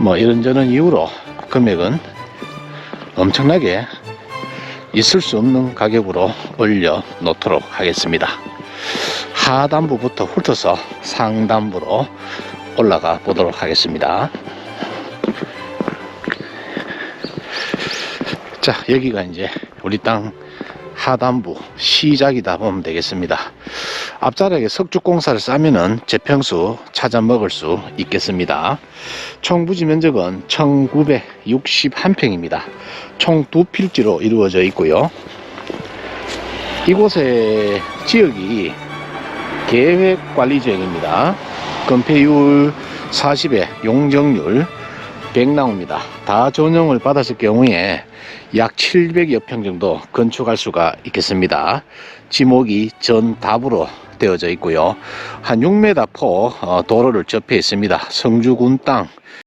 뭐 이런저런 이유로 금액은 엄청나게 있을 수 없는 가격으로 올려 놓도록 하겠습니다. 하단부부터 훑어서 상단부로 올라가 보도록 하겠습니다. 자, 여기가 이제 우리 땅 하단부 시작이다 보면 되겠습니다. 앞자락에 석축공사를 싸면은 재평수 찾아 먹을 수 있겠습니다. 총 부지 면적은 1961평입니다. 총 두 필지로 이루어져 있고요. 이곳의 지역이 계획관리지역입니다. 건폐율 40에 용적률 100 나옵니다. 다 전용을 받았을 경우에 약 700여 평 정도 건축할 수가 있겠습니다. 지목이 전 답으로 되어져 있고요. 한 6m 포 어, 도로를 접해 있습니다. 성주군 땅